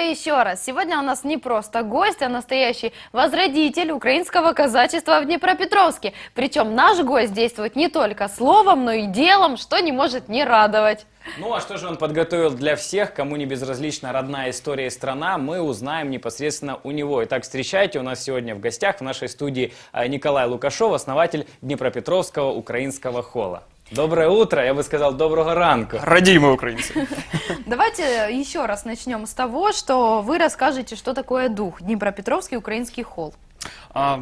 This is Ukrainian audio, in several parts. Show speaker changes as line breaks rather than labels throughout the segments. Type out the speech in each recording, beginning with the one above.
еще раз. Сегодня у нас не просто гость, а настоящий возродитель украинского казачества в Днепропетровске. Причем наш гость действует не только словом, но и делом, что не может не радовать.
Ну а что же он подготовил для всех, кому не безразлична родная история и страна, мы узнаем непосредственно у него. Итак, встречайте, у нас сегодня в гостях в нашей студии э, Николай Лукашов, основатель Днепропетровского украинского холла. Доброе утро, я бы сказал, доброго ранку.
Радіємо, українці.
Давайте еще раз начнем с того, что вы расскажете, что такое дух Днепропетровский украинский холл.
А,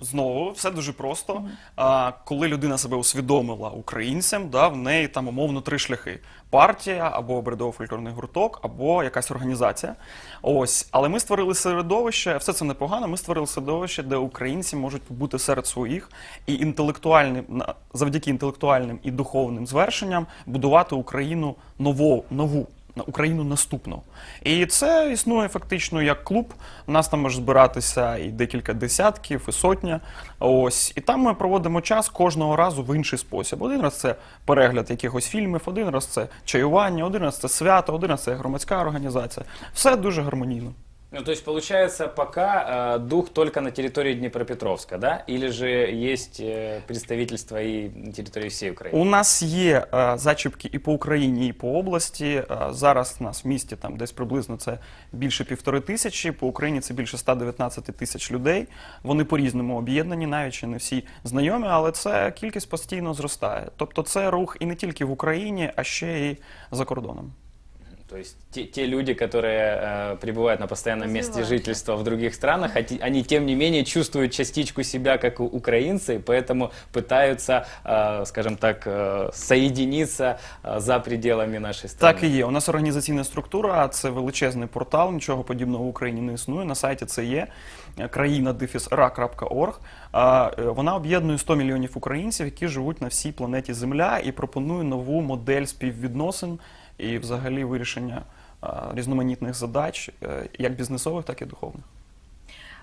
знову все дуже просто. А, коли людина себе усвідомила українцем, да, в неї там умовно три шляхи: партія або обрядово-фольклорний гурток, або якась організація. Ось, але ми створили середовище, все це непогано. Ми створили середовище, де українці можуть побути серед своїх і інтелектуальним завдяки інтелектуальним і духовним звершенням будувати Україну нову, нову. На Україну наступну. І це існує фактично як клуб. У нас там може збиратися і декілька десятків, і сотня. Ось. І там ми проводимо час кожного разу в інший спосіб. Один раз це перегляд якихось фільмів, один раз це чаювання, один раз це свято, один раз це громадська організація. Все дуже гармонійно.
Ну, то есть, получается, пока э, дух только на территории Днепропетровска, да? Или же есть э, представительство и на территории всей Украины?
У нас є е, зачіпки і по Україні, і по області. Е, зараз у нас в місті там десь приблизно це більше півтори тисячі. По Україні це більше 119 тисяч людей. Вони по-різному об'єднані, навіть ще не всі знайомі, але це кількість постійно зростає. Тобто це рух і не тільки в Україні, а ще й за кордоном.
То есть те, те люди, которые э, пребывают на постоянном месте
Развиваются.
жительства в других странах, оти- они тем не менее чувствуют частичку себя как у- украинцы, и поэтому пытаются, э, скажем так, э, соединиться э, за пределами нашей страны.
Так і є. У нас організаційна структура, це величезний портал, нічого подібного в Україні не існує. На сайті це є країна ра.орг. Вона об'єднує 100 мільйонів українців, які живуть на всій планеті Земля, і пропонує нову модель співвідносин і взагалі вирішення а, різноманітних задач, е, як бізнесових, так і духовних.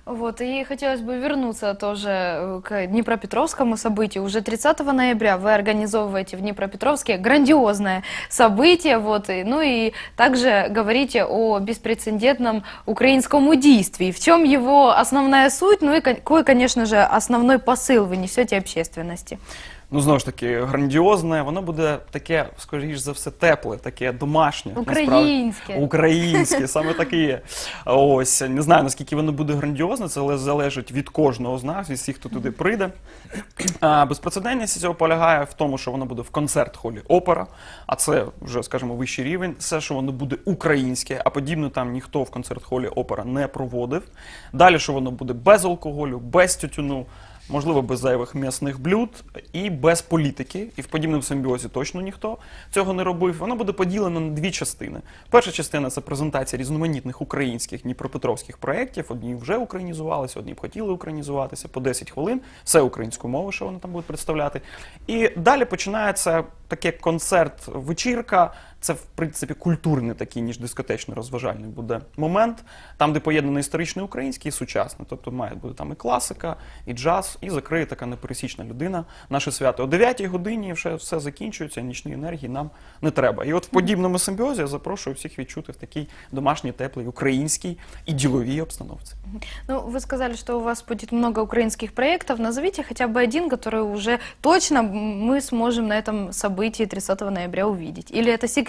Вот, и хотелось бы вернуться тоже э, к Днепропетровскому событию. Уже 30 ноября вы организовываете в Днепропетровске грандиозное событие. Вот, и, ну и также говорите о беспрецедентном украинском действии. В чем его основная суть, ну и какой, конечно же, основной посыл вы несете общественности?
Ну, знову ж таки, грандіозне, воно буде таке, скоріш за все, тепле, таке домашнє. насправді.
Українське.
Українське, саме таке є. Ось, не знаю, наскільки воно буде грандіозне, це залежить від кожного з нас, від всіх, хто туди прийде. А, безпрецедентність цього полягає в тому, що воно буде в концерт-холі опера, а це вже, скажімо, вищий рівень. Все, що воно буде українське, а подібно там ніхто в концерт-холі опера не проводив. Далі, що воно буде без алкоголю, без тютюну. Можливо, без зайвих м'ясних блюд і без політики, і в подібному симбіозі точно ніхто цього не робив. Воно буде поділено на дві частини. Перша частина це презентація різноманітних українських дніпропетровських проєктів. Одні вже українізувалися, одні б хотіли українізуватися по 10 хвилин. Все українською мовою, що вони там будуть представляти. І далі починається таке концерт-вечірка. Це, в принципі, культурний такий, ніж дискотечно-розважальний буде момент, там, де поєднано історичний український і сучасний. Тобто має бути там і класика, і джаз, і закриє така непересічна людина наше свято. О 9 годині вже все закінчується, нічної енергії нам не треба. І от в подібному симбіозі я запрошую всіх відчути в такій домашній, теплій, українській і діловій обстановці.
Ну, вы сказали, что у вас будет много украинских проектов. Назовите хотя бы один, который уже точно мы сможем на этом событии 30 ноября увидеть. Или это секрет?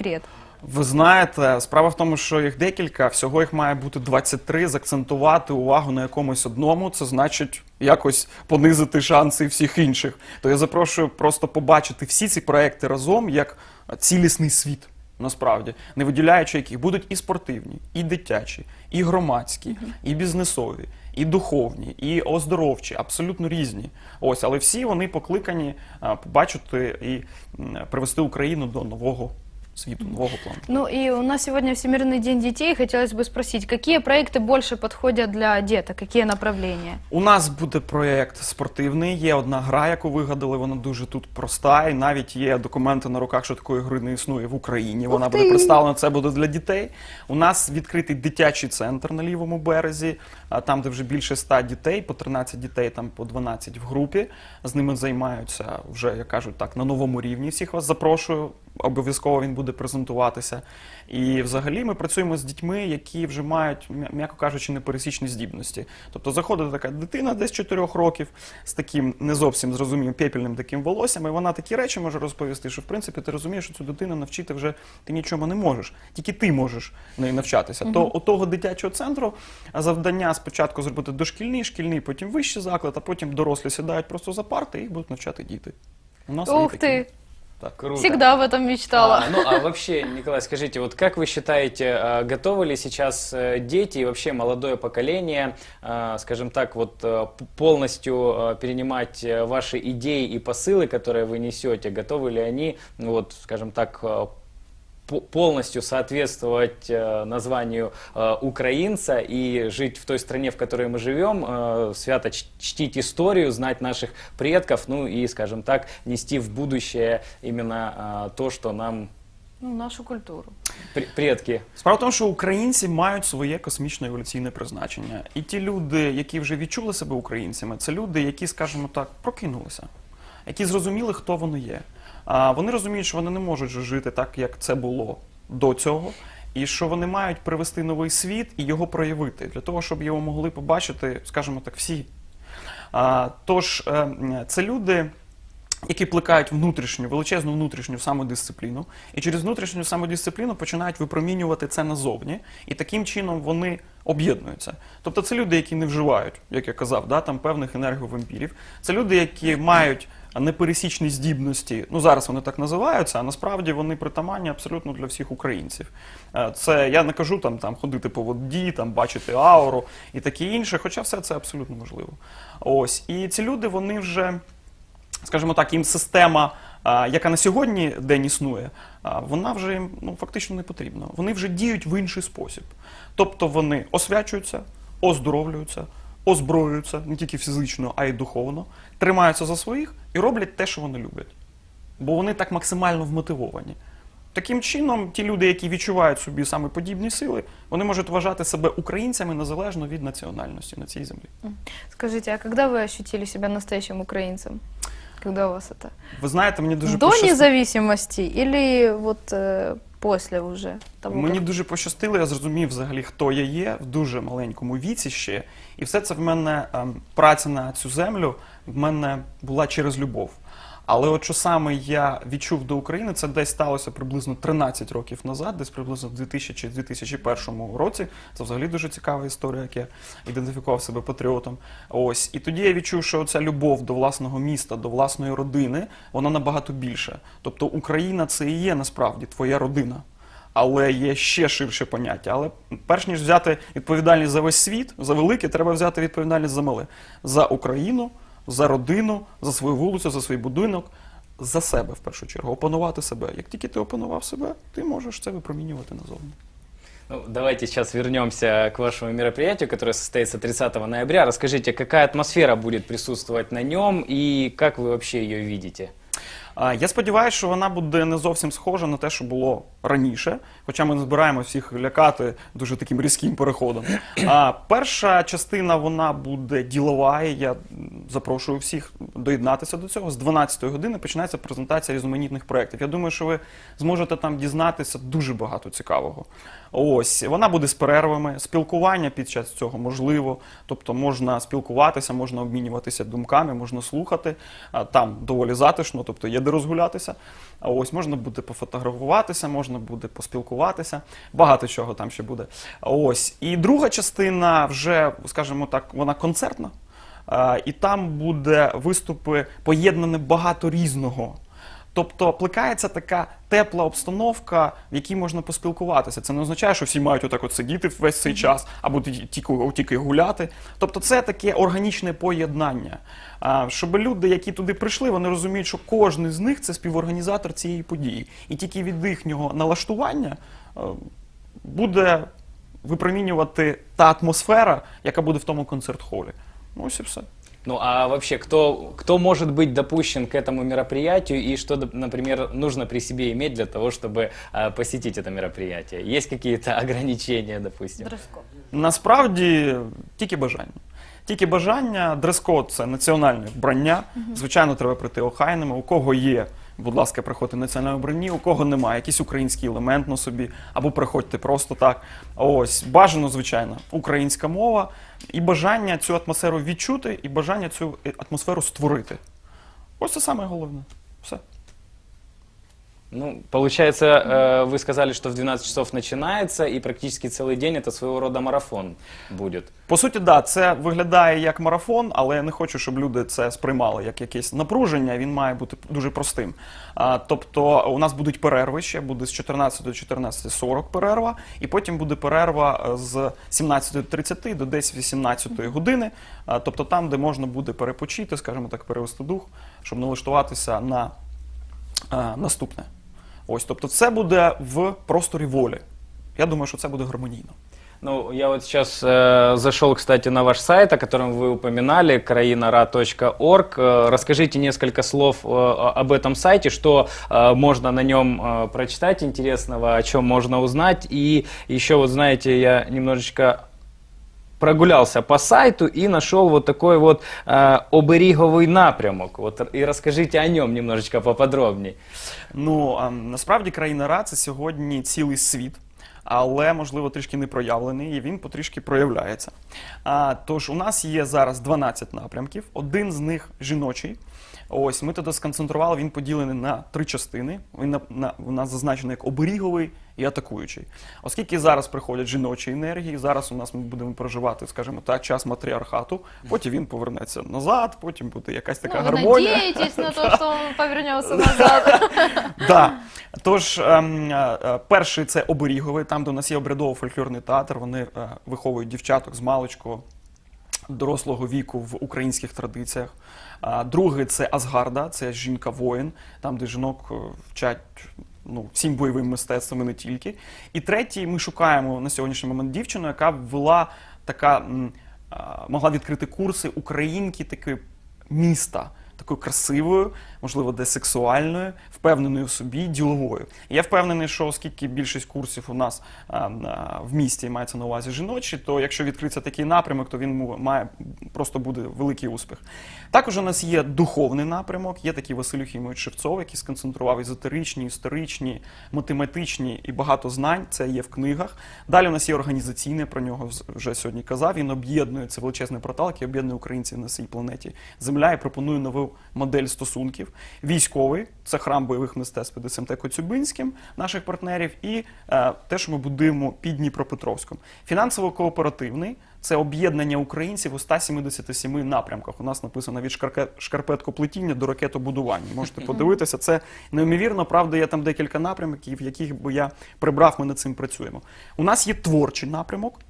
Ви знаєте, справа в тому, що їх декілька, всього їх має бути 23, закцентувати увагу на якомусь одному, це значить якось понизити шанси всіх інших. То я запрошую просто побачити всі ці проекти разом як цілісний світ. Насправді, не виділяючи яких будуть і спортивні, і дитячі, і громадські, і бізнесові, і духовні, і оздоровчі, абсолютно різні. Ось, але всі вони покликані побачити і привести Україну до нового світу, нового плану.
Ну и у нас сегодня Всемирный день детей. Хотелось бы спросить, какие проекты больше подходят для деток, какие направления?
У нас буде проєкт спортивний. Є одна гра, яку вигадали. Вона дуже тут проста, і навіть є документи на руках, що такої гри не існує в Україні. Вона буде представлена. Це буде для дітей. У нас відкритий дитячий центр на лівому березі, а там, де вже більше ста дітей, по 13 дітей, там по 12 в групі. З ними займаються вже, як кажуть так, на новому рівні. Всіх вас запрошую. Обов'язково він буде презентуватися. І взагалі ми працюємо з дітьми, які вже мають, м'яко кажучи, непересічні здібності. Тобто заходить така дитина десь 4 років з таким не зовсім зрозумілим пепельним таким волоссям, і вона такі речі може розповісти, що в принципі ти розумієш, що цю дитину навчити вже ти нічому не можеш, тільки ти можеш неї навчатися. То у того дитячого центру завдання спочатку зробити дошкільний, шкільний, потім вищий заклад, а потім дорослі сідають просто за парти і їх будуть навчати діти. У нас
Ух
такі. Так.
Круто.
всегда об этом мечтала.
А, ну а вообще, Николай, скажите, вот как вы считаете, а, готовы ли сейчас э, дети и вообще молодое поколение, а, скажем так, вот э, полностью а, перенимать э, ваши идеи и посылы, которые вы несете? Готовы ли они, ну вот, скажем так, полностью соответствовать э, названию э, украинца и жить в той стране, в которой мы живем, э, свято ч- чтить историю, знать наших предков, ну и, скажем так, нести в будущее именно э, то, что нам
Ну, нашу культуру.
пр- предки
Справа в тому, що українці мають своє космічне еволюційне призначення. І ті люди, які вже відчули себе українцями, це люди, які, скажімо так, прокинулися, які зрозуміли, хто вони є. А вони розуміють, що вони не можуть жити так, як це було до цього, і що вони мають привести новий світ і його проявити для того, щоб його могли побачити, скажімо так, всі. А, тож, е, це люди. Які плекають внутрішню, величезну внутрішню самодисципліну, і через внутрішню самодисципліну починають випромінювати це назовні, і таким чином вони об'єднуються. Тобто це люди, які не вживають, як я казав, да, там певних енерговампірів. Це люди, які мають непересічні здібності. Ну зараз вони так називаються, а насправді вони притаманні абсолютно для всіх українців. Е, Це я не кажу там, там ходити по воді, там бачити ауру і таке інше, хоча все це абсолютно можливо. Ось і ці люди вони вже скажімо так, їм система, яка на сьогодні день існує, вона вже їм ну, фактично не потрібна. Вони вже діють в інший спосіб. Тобто вони освячуються, оздоровлюються, озброюються не тільки фізично, а й духовно, тримаються за своїх і роблять те, що вони люблять. Бо вони так максимально вмотивовані. Таким чином, ті люди, які відчувають собі саме подібні сили, вони можуть вважати себе українцями незалежно від національності на цій землі.
Скажите, а когда вы ощутили себя настоящим украинцем? Когда у вас это?
Ви знаєте, мені дуже
До
пощастило-
независимости или вот после уже того?
Мені дуже пощастило, я зрозумів взагалі, хто я є в дуже маленькому віці ще. І все це в мене ем, праця на цю землю в мене була через любов. Але от що саме я відчув до України, це десь сталося приблизно 13 років назад, десь приблизно в 2000 чи 2001 році. Це взагалі дуже цікава історія, як я ідентифікував себе патріотом. Ось і тоді я відчув, що ця любов до власного міста, до власної родини, вона набагато більша. Тобто Україна це і є насправді твоя родина але є ще ширше поняття. Але перш ніж взяти відповідальність за весь світ, за велике, треба взяти відповідальність за мале. За Україну, за родину, за свою вулицю, за свій будинок, за себе в першу чергу, опанувати себе. Як тільки ти опанував себе, ти можеш це випромінювати назовні.
Ну, давайте сейчас вернемся к вашему мероприятию, которое состоится 30 ноября. Расскажите, какая атмосфера будет присутствовать на нем и как вы вообще ее видите?
Я сподіваюся, що вона буде не зовсім схожа на те, що було раніше, хоча ми не збираємо всіх лякати дуже таким різким переходом. А перша частина вона буде ділова. і Я запрошую всіх доєднатися до цього. З 12 години починається презентація різноманітних проєктів. Я думаю, що ви зможете там дізнатися дуже багато цікавого. Ось вона буде з перервами, спілкування під час цього можливо. Тобто можна спілкуватися, можна обмінюватися думками, можна слухати. Там доволі затишно, тобто є де розгулятися. А ось можна буде пофотографуватися, можна буде поспілкуватися. Багато чого там ще буде. Ось і друга частина вже, скажімо так, вона концертна. І там буде виступи поєднане багато різного. Тобто плекається така тепла обстановка, в якій можна поспілкуватися. Це не означає, що всі мають отак от сидіти весь цей час або ті- тільки, тільки гуляти. Тобто це таке органічне поєднання. Щоб люди, які туди прийшли, вони розуміють, що кожен з них це співорганізатор цієї події. І тільки від їхнього налаштування буде випромінювати та атмосфера, яка буде в тому концерт-холі. Ну ось і все.
Ну а вообще, кто, кто может быть допущен к этому мероприятию и что, доп- например, нужно при себе иметь для того, чтобы э, посетить это мероприятие? Есть какие-то ограничения, допустим?
Дресс-код.
Насправді тільки бажання. Тільки бажання, дрес-код це національне вбрання. Звичайно, треба прийти охайними. У кого є Будь ласка, приходьте в національному бранні. У кого немає, якийсь український елемент на собі, або приходьте просто так. Ось бажано, звичайно, українська мова і бажання цю атмосферу відчути, і бажання цю е, атмосферу створити. Ось це саме головне. Все.
Ну, получается, э, вы сказали, что в 12 часов начинается, и практически целый день это своего рода марафон будет.
По суті, да, це виглядає як марафон, але я не хочу, щоб люди це сприймали як якесь напруження. Він має бути дуже простим. А, тобто, у нас будуть перерви ще, буде з 14 до 14.40 перерва, і потім буде перерва е, з 17.30 до десь 18 години. А, тобто там, де можна буде перепочити, скажімо так, перевести дух, щоб налаштуватися на а, наступне. Ось, тобто, це буде в просторі волі. Я думаю, що це буде гармонійно.
Ну, я вот сейчас э, зашел, кстати, на ваш сайт, о котором вы упоминали, краинара.орг. Э, расскажите несколько слов э, о- об этом сайте, что э, можно на нем э, прочитать интересного, о чем можно узнать. И еще, вот знаете, я немножечко прогулялся по сайту и нашел вот такой вот э, оберіговий напрямок. Вот, и расскажите о нем немножечко поподробнее.
Ну а, насправді країна Ра це сьогодні цілий світ. Але можливо трішки не проявлений, і він потрішки проявляється. А, тож у нас є зараз 12 напрямків. Один з них жіночий. Ось ми туди сконцентрували. Він поділений на три частини. Він на, на у нас зазначений як оберіговий і атакуючий. Оскільки зараз приходять жіночі енергії, зараз у нас ми будемо проживати, скажімо так, час матріархату. Потім він повернеться назад, потім буде якась така
Ну,
гармонія.
надеетесь на то, что он повернется назад.
Да. Тож, ем, е, е, перший це оберіговий, там, де у нас є обрядово-фольклорний театр, вони е, виховують дівчаток з маличку дорослого віку в українських традиціях. Другий це Асгарда, це жінка-воїн, там, де жінок вчать. Ну, всім бойовим мистецтвом і не тільки. І третій, ми шукаємо на сьогоднішній момент дівчину, яка ввела така, могла відкрити курси українки такої міста, такою красивою, можливо, десь сексуальною, впевненою в собі, діловою. І я впевнений, що оскільки більшість курсів у нас а, а, в місті мається на увазі жіночі, то якщо відкриться такий напрямок, то він має просто буде великий успіх. Також у нас є духовний напрямок, є такий Василь Юхімович Шевцов, який сконцентрував езотеричні, історичні, математичні і багато знань. Це є в книгах. Далі у нас є організаційне, про нього вже сьогодні казав. Він об'єднує це величезний портал, який об'єднує українців на цій планеті Земля і пропонує нову модель стосунків. Військовий це храм бойових мистецтв під СМТ Коцюбинським, наших партнерів, і е, те, що ми будуємо під Дніпропетровськом. Фінансово-кооперативний це об'єднання українців у 177 напрямках. У нас написано від шкарпеткоплетіння до ракетобудування. Можете подивитися. Це неймовірно. Правда, є там декілька напрямків, яких би я прибрав. Ми над цим працюємо. У нас є творчий напрямок.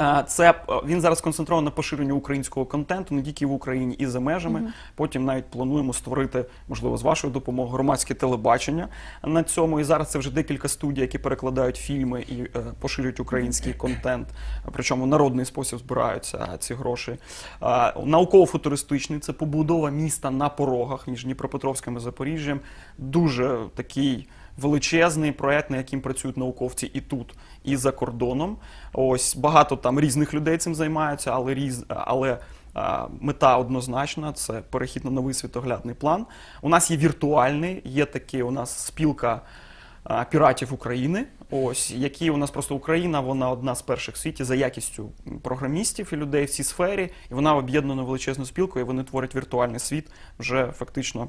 Е, Це е, він зараз концентрований на поширенні українського контенту не тільки в Україні і за межами. Потім навіть плануємо створити, можливо, з вашою допомогою громадське телебачення на цьому. І зараз це вже декілька студій, які перекладають фільми і е, поширюють український контент. Причому в народний спосіб збираються ці гроші. Е, Науково-футуристичний це побудова міста на порогах між Дніпропетровським і Запоріжжям. Дуже такий величезний проект, на яким працюють науковці і тут, і за кордоном. Ось багато там різних людей цим займаються, але різ, але. Мета однозначна це перехід на новий світоглядний план. У нас є віртуальний, є такий у нас спілка піратів України. Ось які у нас просто Україна, вона одна з перших в світі за якістю програмістів і людей в цій сфері, і вона об'єднана величезну спілку, і вони творять віртуальний світ вже фактично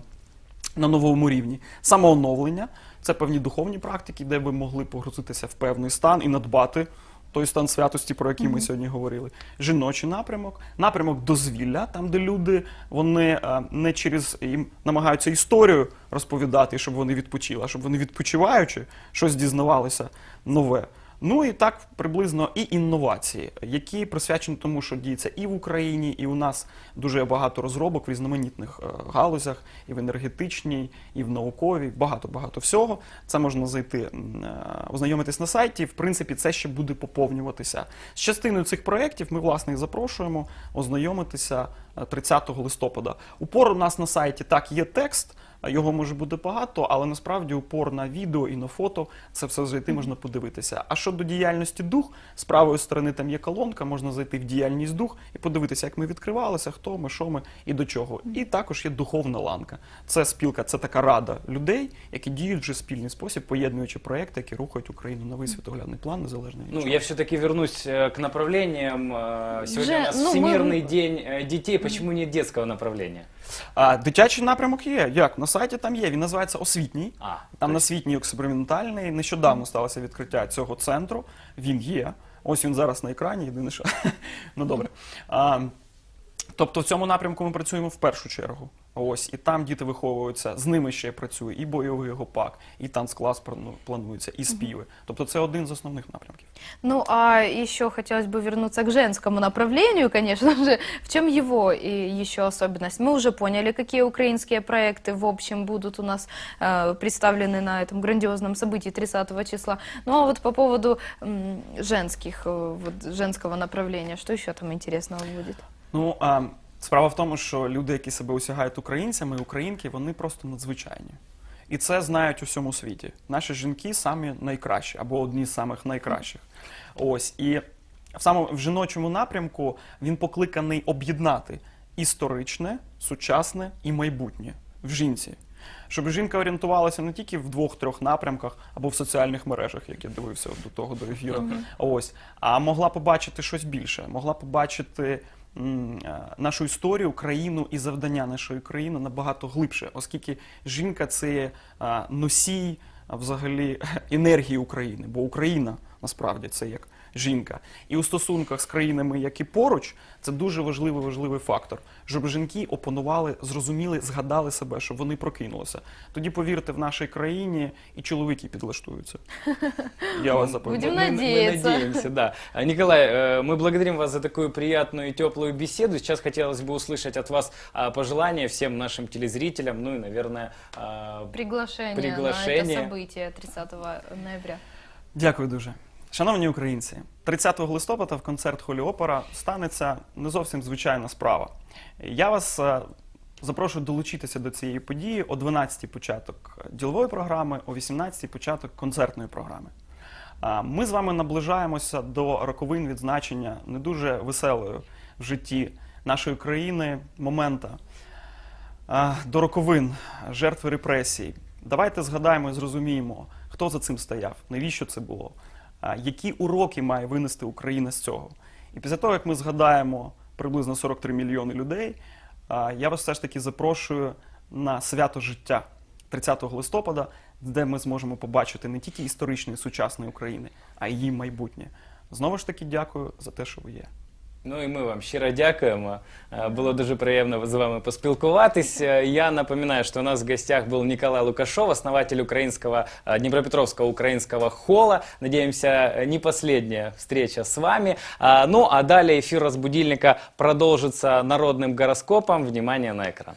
на новому рівні. Самооновлення це певні духовні практики, де ви могли погрузитися в певний стан і надбати той стан святості, про який ми сьогодні говорили. Жіночий напрямок, напрямок дозвілля, там, де люди вони е, не через їм намагаються історію розповідати, щоб вони відпочили, а щоб вони відпочиваючи щось дізнавалися нове. Ну і так приблизно і інновації, які присвячені тому, що діється і в Україні, і у нас дуже багато розробок в різноманітних е, галузях, і в енергетичній, і в науковій, багато багато всього. Це можна зайти, е, ознайомитись на сайті. В принципі, це ще буде поповнюватися. З частиною цих проєктів ми власне і запрошуємо ознайомитися е, 30 листопада. Упор у нас на сайті так є текст. Його може бути багато, але насправді упор на відео і на фото це все зайти можна подивитися. А щодо діяльності дух, з правої сторони там є колонка, можна зайти в діяльність дух і подивитися, як ми відкривалися, хто ми, що ми і до чого. І також є духовна ланка. Це спілка, це така рада людей, які діють вже в спільний спосіб, поєднуючи проекти, які рухають Україну на світоглядний план, незалежно від
Ну,
чого.
я все-таки вернусь э, к направлениям. Э, Сегодня
Же-
у нас
ну, мы-
Всемирный день э, детей. Почему нет детского направления?
А дитячий напрямок є. Як на Сайті там є. Він називається освітній.
А,
Там освітній експериментальний. Нещодавно сталося відкриття цього центру. Він є. Ось він зараз на екрані. Єдине, що ну добре. А, тобто в цьому напрямку ми працюємо в першу чергу. Ось і там діти виховуються. З ними ще працює і бойовий гопак, і танцклас плану- планується, і співи. Тобто це один з основних напрямків.
Ну, а еще хотелось бы вернуться к женскому направлению, конечно же. В чем его и еще особенность? Мы уже поняли, какие украинские проекты в общем будут у нас э, представлены на этом грандиозном событии 30 числа. Ну, а вот по поводу м, женских, э, вот, женского направления, что еще там интересного будет?
Ну а справа в тому, що люди, які себе осягають українцями, українки, вони просто надзвичайні. І це знають у всьому світі. Наші жінки самі найкращі або одні з самих найкращих. Ось і в саме в жіночому напрямку він покликаний об'єднати історичне, сучасне і майбутнє в жінці. Щоб жінка орієнтувалася не тільки в двох-трьох напрямках або в соціальних мережах, як я дивився до того до ефіру, ось, а могла побачити щось більше, могла побачити нашу історію, країну і завдання нашої країни набагато глибше, оскільки жінка це е, носій взагалі енергії України, бо Україна насправді це як жінка. І у стосунках з країнами, які поруч, це дуже важливий важливий фактор, щоб жінки опанували, зрозуміли, згадали себе, щоб вони прокинулися. Тоді повірте, в нашій країні і чоловіки підлаштуються. Я вас запевняю.
Будем
Мы- мы
надеяться.
надеемся, да. А, Николай, э, мы благодарим вас за такую приятную и теплую беседу. Сейчас хотелось бы услышать от вас а, пожелания всем нашим телезрителям, ну и, наверное, а,
Приглашение,
Приглашение.
на это событие 30 ноября.
Дякую дуже. Шановні українці, 30 листопада в концерт Холі Опера станеться не зовсім звичайна справа. Я вас е, запрошую долучитися до цієї події о 12-й початок ділової програми, о 18-й початок концертної програми. Ми з вами наближаємося до роковин відзначення не дуже веселої в житті нашої країни момента до роковин жертви репресій. Давайте згадаємо і зрозуміємо, хто за цим стояв, навіщо це було, які уроки має винести Україна з цього. І після того, як ми згадаємо приблизно 43 мільйони людей, я вас все ж таки запрошую на свято життя 30 листопада, де ми зможемо побачити не тільки історичної сучасний України, а й її майбутнє. Знову ж таки, дякую за те, що ви є.
Ну і ми вам щиро дякуємо. Е, Було дуже приємно з вами поспілкуватись. Е, Я напоминаю, что у нас в гостях был Николай Лукашов, основатель украинского, э, Днепропетровского украинского холла. Надеемся, э, не последняя встреча с вами. А, Ну а далее эфир «Разбудильника» продолжится народным гороскопом. Внимание на экран.